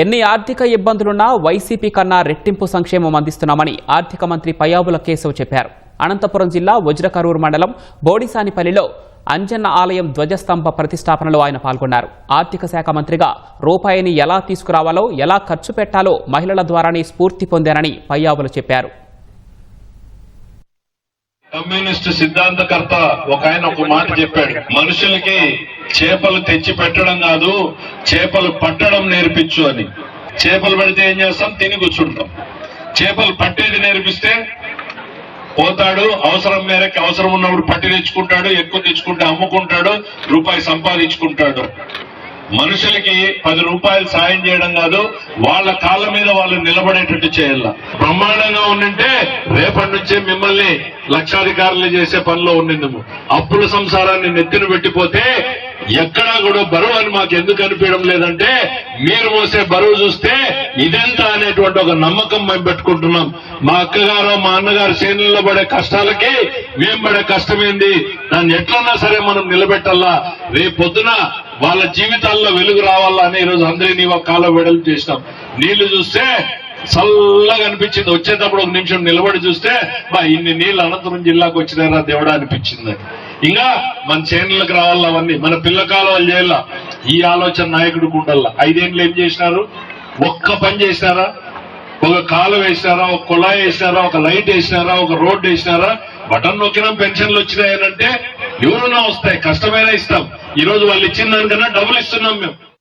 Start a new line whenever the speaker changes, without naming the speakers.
ఎన్ని ఆర్థిక ఇబ్బందులున్నా వైసీపీ కన్నా రెట్టింపు సంక్షేమం అందిస్తున్నామని ఆర్థిక మంత్రి పయాబుల కేశవ్ చెప్పారు. అనంతపురం జిల్లా వజ్రకరూరు మండలం బోడిసానిపల్లిలో అంజన్న ఆలయం ధ్వజస్తంభ ప్రతిష్టాపనలో ఆయన పాల్గొన్నారు. ఆర్థిక శాఖ మంత్రిగా రూపాయిని ఎలా తీసుకురావాలో ఎలా ఖర్చు పెట్టాలో మహిళల ద్వారానే స్ఫూర్తి పొందానని పయ్యాబులు చెప్పారు.
కమ్యూనిస్ట్ సిద్ధాంతకర్త ఒక ఆయన ఒక మాట చెప్పాడు. మనుషులకి చేపలు తెచ్చి పెట్టడం కాదు చేపలు పట్టడం నేర్పించు అని. చేపలు పెడితే ఏం చేస్తాం? తిని కూర్చుంటాం. చేపలు పట్టేది నేర్పిస్తే పోతాడు అవసరం మేరకు అవసరం ఉన్నప్పుడు పట్టి తెచ్చుకుంటాడు ఎక్కువ తెచ్చుకుంటే అమ్ముకుంటాడు రూపాయి సంపాదించుకుంటాడు. మనుషులకి పది రూపాయలు సాయం చేయడం కాదు వాళ్ళ కాళ్ళ మీద వాళ్ళు నిలబడేటట్టు చేయాల. బ్రహ్మాండంగా ఉండింటే రేపటి నుంచే మిమ్మల్ని లక్షాధికారులు చేసే పనిలో ఉండిందము. అప్పుల సంసారాన్ని నెత్తిన పెట్టిపోతే ఎక్కడా కూడా బరువు అని మాకు ఎందుకు అనిపించడం లేదంటే మీరు మోసే బరువు చూస్తే ఇదెంత అనేటువంటి ఒక నమ్మకం మేము పెట్టుకుంటున్నాం. మా అక్కగారు మా అన్నగారు శ్రేణుల్లో పడే కష్టాలకి మేము పడే కష్టమేంది? దాన్ని ఎట్లన్నా సరే మనం నిలబెట్టాలా రేపు పొద్దున వాళ్ళ జీవితాల్లో వెలుగు రావాలా అని ఈరోజు అందరినీ ఒక కాలం వెడలు చేసినాం. నీళ్ళు చూస్తే చల్లగా అనిపించింది. వచ్చేటప్పుడు ఒక నిమిషం నిలబడి చూస్తే బా ఇన్ని నీళ్ళు అనంతపురం జిల్లాకు వచ్చినారా దేవుడా అనిపించింది. ఇంకా మన చేనులకు రావాలా అవన్నీ? మన పిల్ల వాళ్ళు చేయాల? ఈ ఆలోచన నాయకుడికి ఉండాల ఐదేళ్ళు ఏం చేసినారు? ఒక్క పని చేసినారా? ఒక కాలు వేసినారా? ఒక కుళాయి వేసినారా? ఒక లైట్ వేసినారా? ఒక రోడ్డు వేసినారా? బటన్ నొక్కినా పెన్షన్లు వచ్చినాయనంటే ఎవరున్నా వస్తాయి. కష్టమైనా ఇస్తాం. ఈ రోజు వాళ్ళు ఇచ్చిన దానికన్నా డబ్బులు ఇస్తున్నాం మేము.